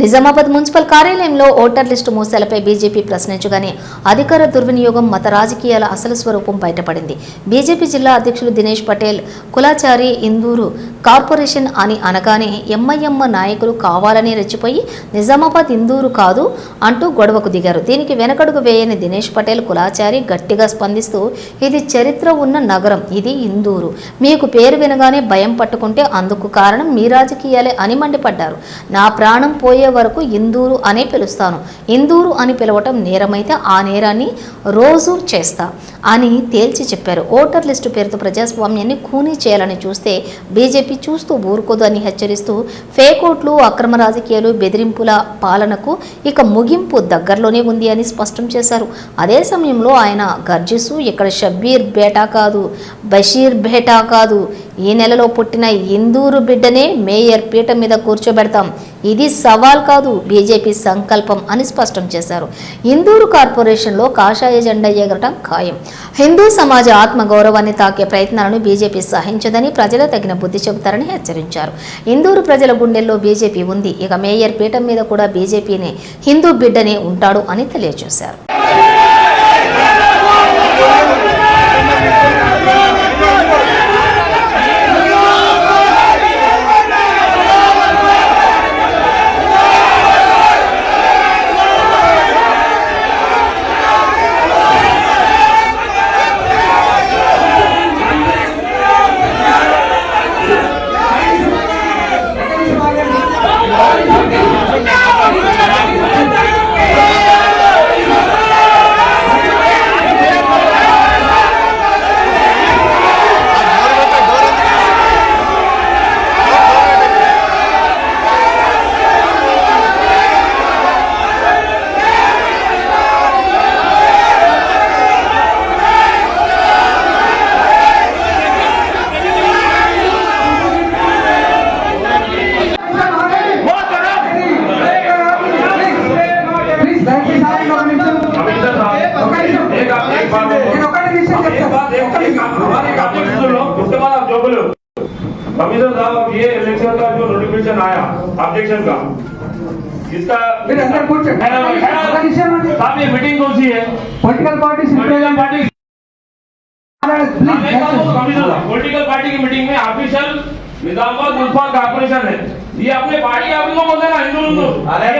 Nizamabad municipal కార్యాలయంలో voter list మోసాలపై BJP ప్రశ్నించగానే అధికార దుర్వినియోగం మత రాజకీయాల అసలు స్వరూపం బయటపడింది. బీజేపీ జిల్లా అధ్యక్షులు దినేష్ పటేల్ కులాచారి ఇందూరు కార్పొరేషన్ అని అనగానే ఎంఐఎం నాయకులు కావాలని రెచ్చిపోయి నిజామాబాద్ ఇందూరు కాదు అంటూ గొడవకు దిగారు. దీనికి వెనకడుగు వేయని దినేష్ పటేల్ కులాచారి గట్టిగా స్పందిస్తూ ఇది చరిత్ర ఉన్న నగరం ఇది ఇందూరు. మీకు పేరు వినగానే భయం పట్టుకుంటే అందుకు కారణం మీ రాజకీయాలే అని మండిపడ్డారు. నా ప్రాణం పోయే వరకు ఇందూరు అనే పిలుస్తాను. ఇందూరు అని పిలవటం నేరమైతే ఆ నేరాన్ని రోజు చేస్తా అని తేల్చి చెప్పారు. ఓటర్ లిస్టు పేరుతో ప్రజాస్వామ్యాన్ని ఖూనీ చేయాలని చూస్తే బీజేపీ చూస్తూ ఊరుకోదు అని హెచ్చరిస్తూ ఫేక్ ఓట్లు అక్రమ రాజకీయాలు బెదిరింపుల పాలనకు ఇక ముగింపు దగ్గరలోనే ఉంది అని స్పష్టం చేశారు. అదే సమయంలో ఆయన గర్జిస్తూ ఇక్కడ షబ్బీర్ బేటా కాదు బషీర్ బేటా కాదు. ఈ నెలలో పుట్టిన ఇందూరు బిడ్డనే మేయర్ పీఠం మీద కూర్చోబెడతాం. ఇది సవాల్ కాదు బీజేపీ సంకల్పం అని స్పష్టం చేశారు. ఇందూరు కార్పొరేషన్లో కాషాయ జెండా ఎగరటం ఖాయం. హిందూ సమాజ ఆత్మగౌరవాన్ని తాకే ప్రయత్నాలను బీజేపీ సహించదని ప్రజలు తగిన బుద్ధి చెబుతారని హెచ్చరించారు. ఇందూరు ప్రజల గుండెల్లో బీజేపీ ఉంది. ఇక మేయర్ పీఠం మీద కూడా బీజేపీనే హిందూ బిడ్డనే ఉంటాడు అని తెలియజేశారు. कमिश्नर साहब ये इलेक्शन का जो नोटिफिकेशन आया ऑब्जेक्शन का। इसका फिर अंदर कुछ मीटिंग कौन सी है? Political party political party political party की मीटिंग में ऑफिशियल निजामाबाद म्यूनसिपल कॉर्पोरेशन है। ये अपने पार्टी आदमी को बोलते ना हिंदू हिंदू। अरे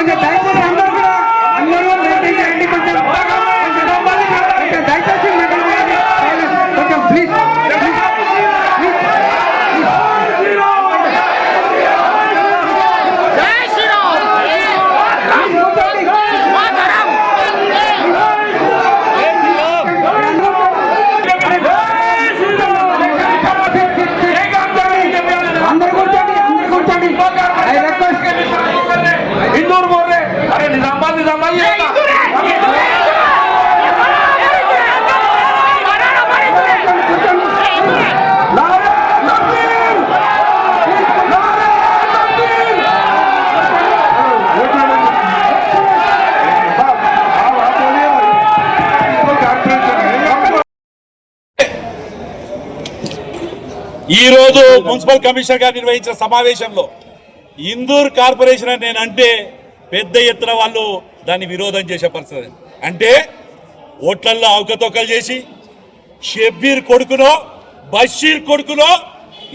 బీజేపీ కొంచెం ఈరోజు మున్సిపల్ కమిషనర్ గారు నిర్వహించిన సమావేశంలో ఇందూర్ కార్పొరేషన్ అని నేను అంటే పెద్ద ఎత్తున వాళ్ళు దాన్ని విరోధం చేసే పరిస్థితి. అంటే ఓట్లల్లో అవకతవకలు చేసి షబ్బీర్ కొడుకునో బషీర్ కొడుకునో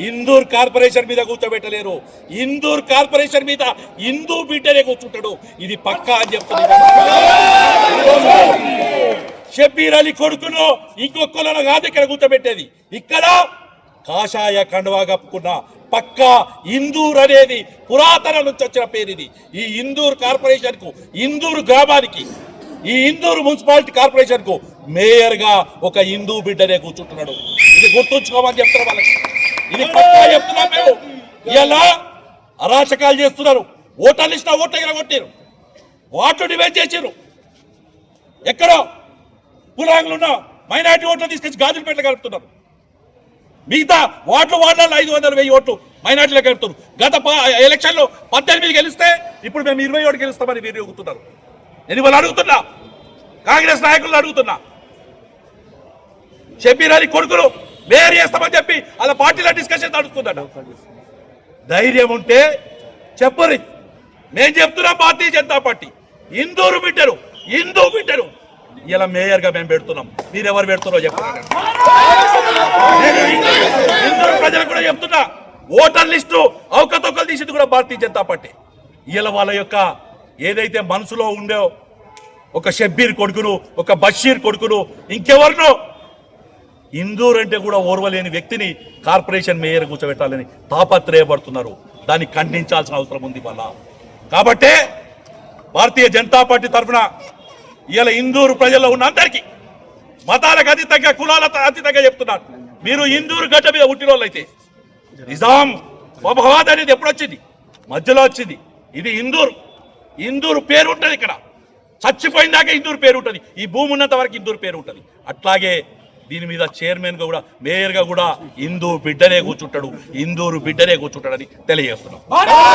ఇందూర్ కార్పొరేషన్ మీద కూర్చోబెట్టలేరు. ఇందూర్ కార్పొరేషన్ మీద హిందూ బిడ్డనే కూర్చుంటాడు. ఇది పక్కా అని చెప్తున్నాడు షబ్బీర్ అలీ కొడుకును ఇంకొకలను కాదు ఇక్కడ కూర్చోబెట్టేది. ఇక్కడ కాషాయ కండువా కప్పుకున్న పక్కా ఇందూర్ అనేది పురాతన నుంచి వచ్చిన పేరు ఇది. ఈ ఇందూర్ కార్పొరేషన్కు ఇందూరు గ్రామానికి ఈ ఇందూరు మున్సిపాలిటీ కార్పొరేషన్కు మేయర్గా ఒక హిందూ బిడ్డనే కూర్చుంటున్నాడు. ఇది గుర్తుంచుకోమని చెప్తున్నా వాళ్ళకి. ఇది పక్కా చెప్తున్నాం మేము. ఇలా అరాచకాలు చేస్తున్నారు. ఓటర్లు ఇచ్చిన ఓట్ల కొట్టారు. వాటర్ డివైడ్ చేశారు ఎక్కడో కులాంగులు ఉన్న మైనార్టీ ఓట్లు తీసుకొచ్చి గాజులపేట కలుపుతున్నారు. మిగతా ఓట్లు వాడాలి ఐదు వందల వెయ్యి ఓట్లు మైనార్టీలకు కలుపుతున్నారు గత ఎలక్షన్లో పద్దెనిమిది గెలిస్తే ఇప్పుడు మేము ఇరవై ఒకటి గెలుస్తామని మీరు అడుగుతున్నారు నేను ఇవాళ అడుగుతున్నా. కాంగ్రెస్ నాయకులను అడుగుతున్నా. షబీర్ కొడుకులు మేయర్ చేస్తామని చెప్పి అలా పార్టీలో డిస్కషన్ నడుస్తుందట. ధైర్యం ఉంటే చెప్పరు. నేను చెప్తున్నా భారతీయ జనతా పార్టీ. హిందూరు బిడ్డరు హిందూ బిడ్డరు ఇలా మేయర్గా మేము పెడుతున్నాం. మీరు ఎవరు పెడుతున్నారో చెప్తున్నారు నేను కూడా చెప్తున్నా. ఓటర్ లిస్టు అవకతవకలు తీసింది కూడా భారతీయ జనతా పార్టీ. ఇలా వాళ్ళ యొక్క ఏదైతే మనసులో ఉందో ఒక షబ్బీర్ కొడుకును ఒక బషీర్ కొడుకును ఇంకెవరినో ఇందూర్ అంటే కూడా ఓర్వలేని వ్యక్తిని కార్పొరేషన్ మేయర్ కూర్చోబెట్టాలని తాపత్రయపడుతున్నారు. దాన్ని ఖండించాల్సిన అవసరం ఉంది వాళ్ళ కాబట్టే భారతీయ జనతా పార్టీ తరఫున ఇలా ఇందూరు ప్రజల్లో ఉన్న అందరికీ మతాలకు అతీతంగా కులాల అతీతంగా చెప్తున్నారు. మీరు ఇందూరు గడ్డ మీద పుట్టిన అయితే నిజాం మహబాద్ అనేది ఎప్పుడు వచ్చింది? మధ్యలో వచ్చింది. ఇది ఇందూరు. ఇందూరు పేరు ఉంటుంది ఇక్కడ. చచ్చిపోయిందాక ఇందూరు పేరు ఉంటుంది. ఈ భూమి ఉన్నంత వరకు ఇందూరు పేరు ఉంటుంది. అట్లాగే దీని మీద చైర్మన్గా కూడా మేయర్గా కూడా ఇందూరు బిడ్డనే కూర్చుంటాడు. ఇందూరు బిడ్డనే కూర్చుంటాడని తెలియజేస్తున్నాం.